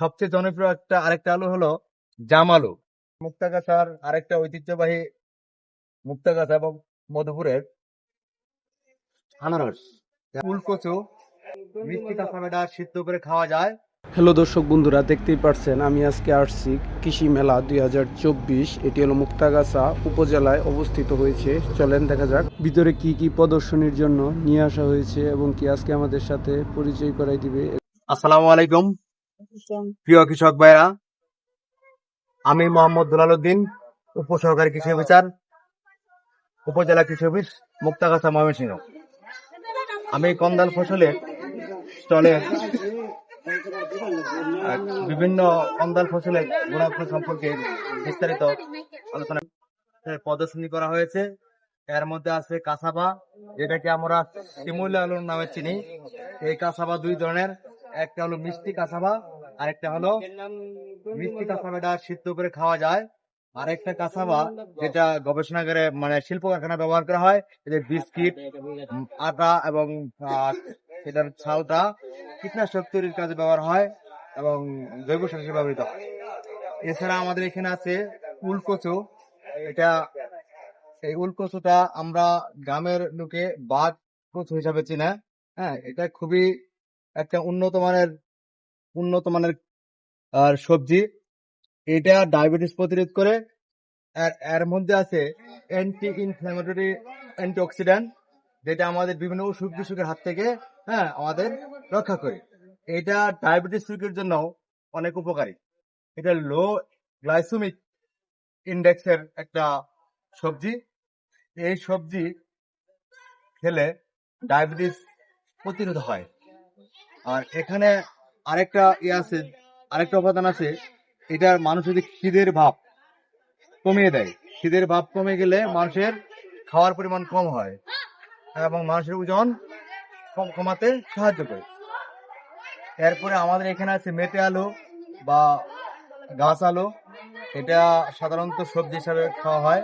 সবচেয়ে জনপ্রিয় একটা আরেকটা আলু হলো জাম আলু। মুক্তাগাছার আরেকটা ঐতিহ্যবাহী মুক্তাগাছা এবং মধুপুরের আনারস। ফুলকচু মিষ্টি কাঁচামেডা সিদ্ধ করে খাওয়া যায়। হ্যালো দর্শক বন্ধুরা দেখতেই পারছেন আমি আজকে আসছি কৃষি মেলা দুই হাজার চব্বিশ। এটি হলো মুক্তাগাছা উপজেলায় অবস্থিত হয়েছে। চলেন দেখা যাক। ভিতরে কি কি প্রদর্শনীর জন্য নিয়ে আসা হয়েছে এবং কি আজকে আমাদের সাথে পরিচয় করাই দিবে। আসসালামু আলাইকুম। প্রিয় কৃষক ভাইরা আমি মোহাম্মদ দুলালউদ্দিন উপসহকারী কৃষি অফিসার, উপজেলা কৃষি অফিস, মুক্তাগাছা, ময়মনসিংহ। আমি কন্দাল ফসলের স্টলে বিভিন্ন কন্দাল ফসলের গুণাগুণ সম্পর্কে বিস্তারিত আলোচনা প্রদর্শনী করা হয়েছে। এর মধ্যে আছে কাসাবা যেটাকে আমরা শিমুল আলুর নামে চিনি। এই কাসাবা দুই ধরনের। একটা হলো মিষ্টি কাসাবা আরেকটা হলো মিষ্টি কাসাবাটা সিদ্ধ করে খাওয়া যায়। আরেকটা কাসাবা যেটা গবেষণাগারে মানে শিল্প কারখানা ব্যবহার করা হয় এতে বিস্কিট আটা এবং সেটার ছালটা কীটনাশক তৈরির কাজে ব্যবহার হয় এবং জৈব সার হিসেবে ব্যবহৃত হয়। এছাড়া আমাদের এখানে আছে উলকচু। এটা, এই উলকচুটা আমরা গ্রামের লোকে বাঘ কচু হিসাবে চিনে। হ্যাঁ এটা খুবই একটা উন্নত মানের উন্নত মানের, আর সবজি। এটা ডায়াবেটিস প্রতিরোধ করে। আর এর মধ্যে আছে অ্যান্টি ইনফ্ল্যামেটরি অ্যান্টিঅক্সিডেন্ট যেটা আমাদের বিভিন্ন অসুখ বিসুখের হাত থেকে হ্যাঁ আমাদের রক্ষা করে। এটা ডায়াবেটিস রোগীর জন্য অনেক উপকারী। এটা লো গ্লাইসেমিক ইন্ডেক্সের একটা সবজি। এই সবজি খেলে ডায়াবেটিস প্রতিরোধ হয়। আর এখানে আরেকটা ইয়ে আছে, আরেকটা উপাদান আছে এটা মানুষের যে খিদের ভাব কমিয়ে দেয়, খিদের ভাব কমে গেলে মানুষের খাওয়ার পরিমাণ কম হয় এবং মানুষের ওজন কম কমাতে সাহায্য করে। এরপরে আমাদের এখানে আছে মেটে আলু বা গাছ আলু। এটা সাধারণত সবজি হিসাবে খাওয়া হয়।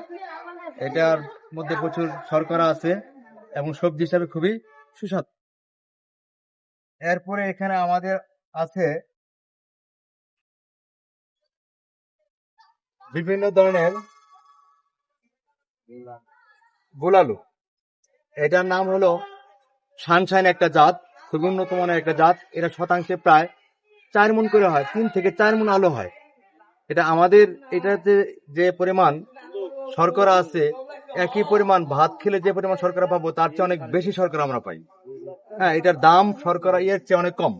এটার মধ্যে প্রচুর শর্করা আছে এবং সবজি হিসাবে খুবই সুস্বাদু। এরপরে এখানে আমাদের আছে বিভিন্ন ধরনের গোলালু এটার নাম হলো সানশাইন একটা জাত খুবই উন্নত মানের একটা জাত। এটা শতাংশে প্রায় চার মন করে হয়, তিন থেকে চার মন আলো হয়। এটা আমাদের, এটাতে যে পরিমাণ শর্করা আছে, একই পরিমাণ ভাত খেলে যে পরিমাণ শর্করা পাবো, তার চেয়ে অনেক বেশি শর্করা আমরা পাই। হ্যাঁ এটার দাম শর্করা ইয়ের চেয়ে অনেক কম।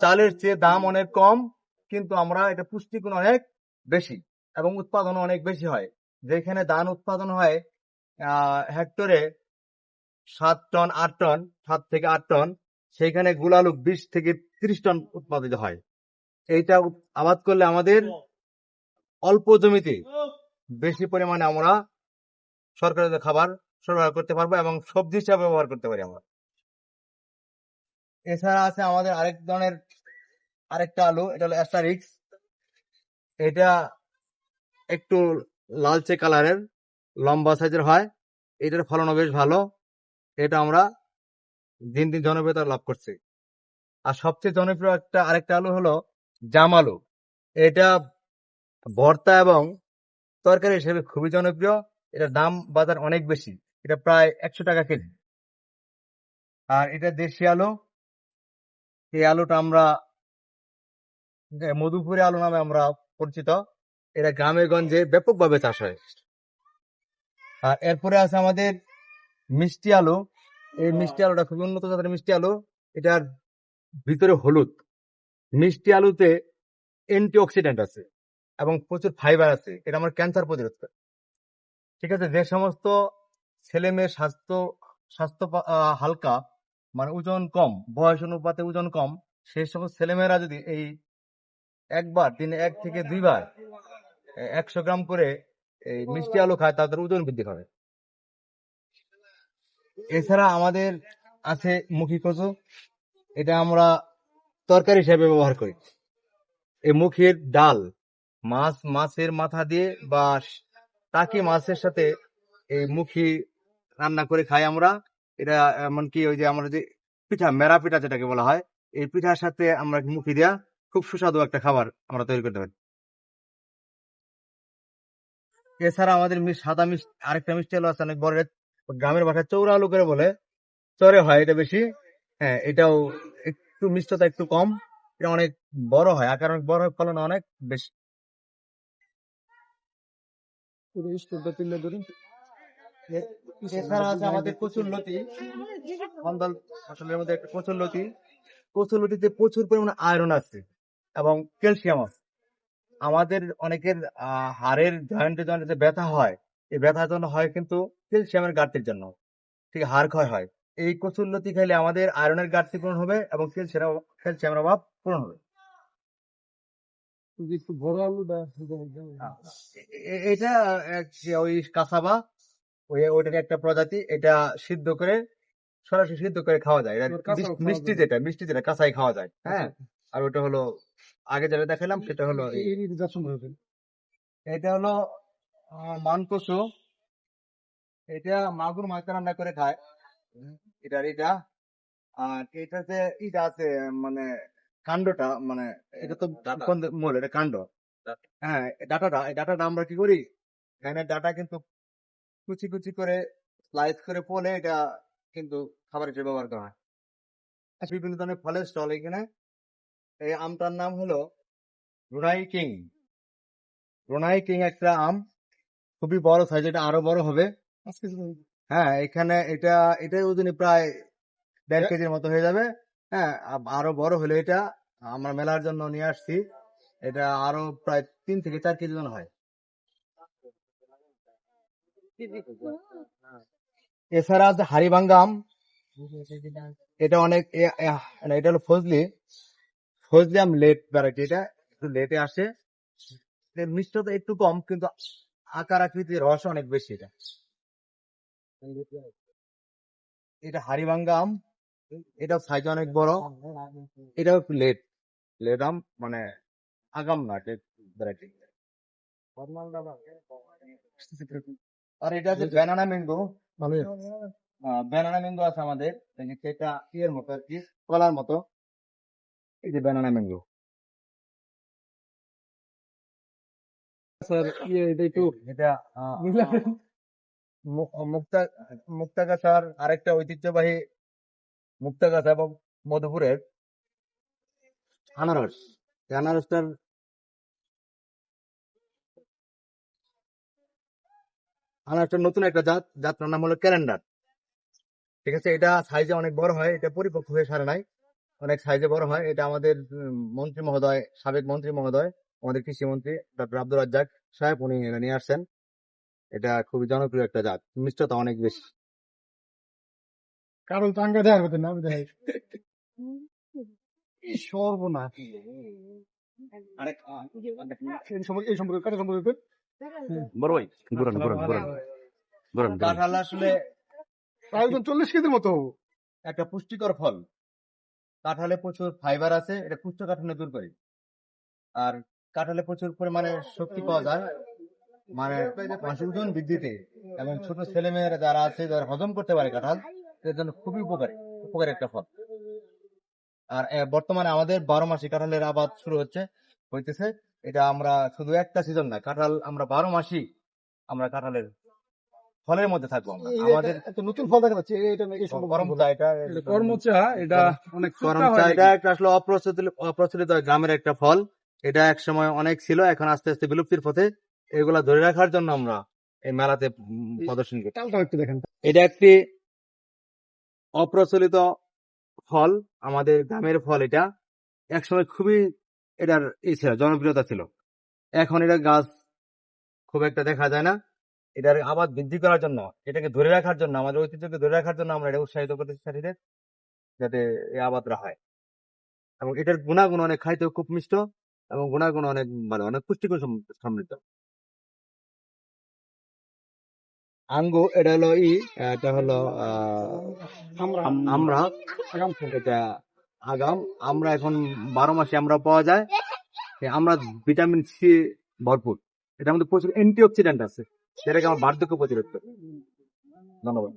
চালের চেয়ে দাম অনেক কম, কিন্তু আমরা এটা পুষ্টিগুণ অনেক বেশি এবং উৎপাদন অনেক বেশি হয়। যেখানে ধান উৎপাদন হয় হেক্টরে সাত টন, আট টন, সাত থেকে আট টন, সেখানে গুলালু বিশ থেকে ত্রিশ টন উৎপাদিত হয়। এইটা আবাদ করলে আমাদের অল্প জমিতে বেশি পরিমাণে আমরা সরকারি খাবার সরবরাহ করতে পারব এবং সবজি হিসাবে ব্যবহার করতে পারি আমরা। এছাড়া আছে আমাদের আরেক ধরনের আরেকটা আলু, এটা হলো অ্যাস্টারিক্স। এটা একটু লালচে কালারের, লম্বা সাইজের হয়। এটার ফলনও বেশ ভালো। এটা আমরা দিন দিন জনপ্রিয়তা লাভ করছি। আর সবচেয়ে জনপ্রিয় একটা আরেকটা আলু হলো জাম আলু। এটা ভর্তা এবং তরকারি হিসেবে খুবই জনপ্রিয়। এটার দাম বাজার অনেক বেশি। এটা প্রায় একশো টাকা কেজি। আর এটা দেশি আলু। এই আলুটা আমরা মধুপুরি আলু নামে আমরা পরিচিত। এটা গ্রামে গঞ্জে ব্যাপকভাবে চাষ হয়। আর এরপরে আছে আমাদের মিষ্টি আলু। এই মিষ্টি আলুটা খুবই উন্নত জাতের মিষ্টি আলু। এটার ভিতরে হলুদ। মিষ্টি আলুতে অ্যান্টিঅক্সিডেন্ট আছে এবং প্রচুর ফাইবার আছে। এটা আমার ক্যান্সার প্রতিরোধ করে। ঠিক আছে, যে সমস্ত ছেলে মেয়ের স্বাস্থ্য স্বাস্থ্য হালকা মানে ওজন কম, বয়স অনুপাতে ওজন কম সেই সমস্ত ছেলেমেয়েরা যদি এই একবার দিনে এক থেকে দুইবার একশো গ্রাম করে এই মিষ্টি আলু খায়, তাদের ওজন বৃদ্ধি হবে এছাড়া আমাদের আছে মুখী কচু, এটা আমরা তরকারি হিসেবে ব্যবহার করি। এই মুখের ডাল, মাছ, মাছের মাথা দিয়ে বা টাকি মাছের সাথে এই মুখী রান্না করে খাই আমরা। এটা এমনকি ওই যে আমরা যে পিঠা, মেরা পিঠা যেটাকে বলা হয়, এই পিঠার সাথে আমরা মুখি দেয়া খুব সুস্বাদু একটা খাবার আমরা তৈরি করতে পারি। এছাড়া আমাদের সাদা মিষ্টি আরেকটা মিষ্টি হলো আছে অনেক বড় গ্রামের ভাষায় চৌরা আলু করে বলে, চরে হয় এটা বেশি। হ্যাঁ এটাও একটু মিষ্টতা একটু কম, এটা অনেক বড় হয়, আকার অনেক বড় হয়, ফলন অনেক বেশি। এছাড়া আছে আমাদের প্রচুর লতি। অন্দল ফসলের মধ্যে একটা প্রচুর লতি। প্রচুর লতিতে প্রচুর পরিমাণে আয়রন আছে এবং ক্যালসিয়াম আছে। আমাদের অনেকের হাড়ের জয়েন্টে জয়েন্টে যে ব্যথা হয় এই ব্যথার জন্য হয় কিন্তু ক্যালসিয়ামের ঘাটতির জন্য। ঠিক হাড় ক্ষয় হয়। এই কচুর লতি খাইলে আমাদের আয়রনের ঘাটতি পূরণ হবে এবং ক্যালসিয়াম ক্যালসিয়ামের অভাব পূরণ হবে। এটা ওই কাসাবা ওই ওইটার একটা প্রজাতি এটা সিদ্ধ করে সরাসরি সিদ্ধ করে খাওয়া যায়। এটা মিষ্টি-। যেটা মিষ্টি যেটা কাঁচাই খাওয়া যায়। হ্যাঁ। আর ওটা হলো আগে যেটা দেখালাম সেটা হলো এটা হলো মানকসু এটা মাগুর মাছ রান্না করে খায়। এটার এটা আর এটাতে ইটা আছে মানে কাণ্ডটা মানে এটা তো মূল এটা কাণ্ড। হ্যাঁ ডাটাটা এই ডাটাটা আমরা কি করি? এখানে ডাটা কিন্তু কুচি কুচি করে স্লাইস করে পলে এটা কিন্তু খাবার হিসেবে ব্যবহার করা হয়। আর বিভিন্ন ধরনের ফলের স্টল এখানে। এই আমটার নাম হলো রুনাই কিং। রুনাই কিং একটা আম। খুবই বড় সাইজ এটা আরও বড় হবে। হ্যাঁ এখানে এটা এটার ওজনে প্রায় দেড় কেজির মতো হয়ে যাবে। হ্যাঁ আরও বড় হলে এটা আমরা মেলার জন্য নিয়ে আসছি। এটা আরও প্রায় তিন থেকে চার কেজি জন হয়। এছাড়া আছে হাড়িভাঙ্গা আম এটা অনেক এটা হলো ফজলি। ফজলি আম লেট ভ্যারাইটি এটা একটু লেটে আসে। মিষ্টতা একটু কম কিন্তু আকার আকৃতির রস অনেক বেশি এটা। এটা হাড়িভাঙ্গা আম এটাও সাইজ অনেক বড়। এটাও একটু লেট লেট আম মানে আগাম না ভ্যারাইটি আর এটা হচ্ছে ব্যানানা ম্যাঙ্গো ভালোই ব্যানানা ম্যাঙ্গো আছে আমাদের। এই যে সেটা ইয়ের মতো আর কি কলার মতো। এই যে ব্যানানা ম্যাঙ্গো স্যার ইয়ে এটা একটু এটা আহ, মু- মুক্তা মুক্তাগাছার আরেকটা ঐতিহ্যবাহী মুক্তাগাছা এবং মধুপুরের। আনারস। এই আনারসটার একটা নতুন একটা জাত জাতটার নাম হলো ক্যালেন্ডার। ঠিক আছে? এটা সাইজে অনেক বড় হয় এটা পরিপক্ক হয়ে সারে নাই। অনেক সাইজে বড় হয়। এটা আমাদের মন্ত্রী মহোদয় সাবেক মন্ত্রী মহোদয় আমাদের কৃষি মন্ত্রী ডক্টর আব্দুল রাজ্জাক সাহেব উনি এটা নিয়ে আসছেন। এটা খুবই জনপ্রিয় একটা জাত মিষ্টতা অনেক বেশি। কারণ টাঙ্গা দেওয়ার না দেয় সর্বনাশ। সম্পর্কে এই সম্পর্কে কাটা সম্পর্কে কাঁঠাল আসলে চল্লিশ কেজির মতো। একটা পুষ্টিকর ফল। কাঁঠালে প্রচুর ফাইবার আছে এটা কুষ্ঠকাঠিন্য দূর করে। আর কাঁঠালে প্রচুর পরিমাণে শক্তি পাওয়া যায়। মানে ওজন বৃদ্ধিতে এবং ছোট ছেলে মেয়েরা যারা আছে যারা হজম করতে পারে কাঁঠাল এর জন্য খুবই উপকারী উপকারী একটা ফল। আর বর্তমানে আমাদের বারো মাসে কাঁঠালের আবাদ শুরু হচ্ছে হইতেছে। এটা আমরা শুধু একটা সিজন না কাঁঠাল আমরা বারো মাসই আমরা কাঁঠালের ফলের মধ্যে থাকব আমরা। আমাদের একটা নতুন ফল দেখা যাচ্ছে এটা এই করমচা এটা কর্মচা এটা অনেক করমচা এটা একটা আসলে অপ্রচলিত অপ্রচলিত গ্রামের একটা ফল। এটা এক সময় অনেক ছিল এখন আস্তে আস্তে বিলুপ্তির পথে। এগুলা ধরে রাখার জন্য আমরা এই মেলাতে প্রদর্শন করি। একটু দেখেন। এটা একটি অপ্রচলিত ফল আমাদের গ্রামের ফল এটা। একসময় খুবই এটার ই ছিল জনপ্রিয়তা ছিল। এখন এটা গাছ খুব একটা দেখা যায় না। এটার আবাদ বৃদ্ধি করার জন্য এটাকে ধরে রাখার জন্য আমাদের ঐতিহ্যকে ধরে রাখার জন্য আমরা এটা উৎসাহিত করতে চাষিদের যাতে এই আবাদটা হয়। এবং এটার গুণাগুণ অনেক খাইতেও খুব মিষ্ট এবং গুণাগুণ অনেক মানে অনেক পুষ্টিগুণ সম- সমৃদ্ধ। আঙ্গু এটা হলো ই এটা হলো আহ, আমরা আমরা এটা আগাম, আমরা এখন বারো মাসে আমরা পাওয়া যায়। আমরা ভিটামিন সি ভরপুর। এটার মধ্যে প্রচুর অ্যান্টিঅক্সিডেন্ট আছে। সেটাকে আমার বার্ধক্য প্রতিরোধ করে। ধন্যবাদ।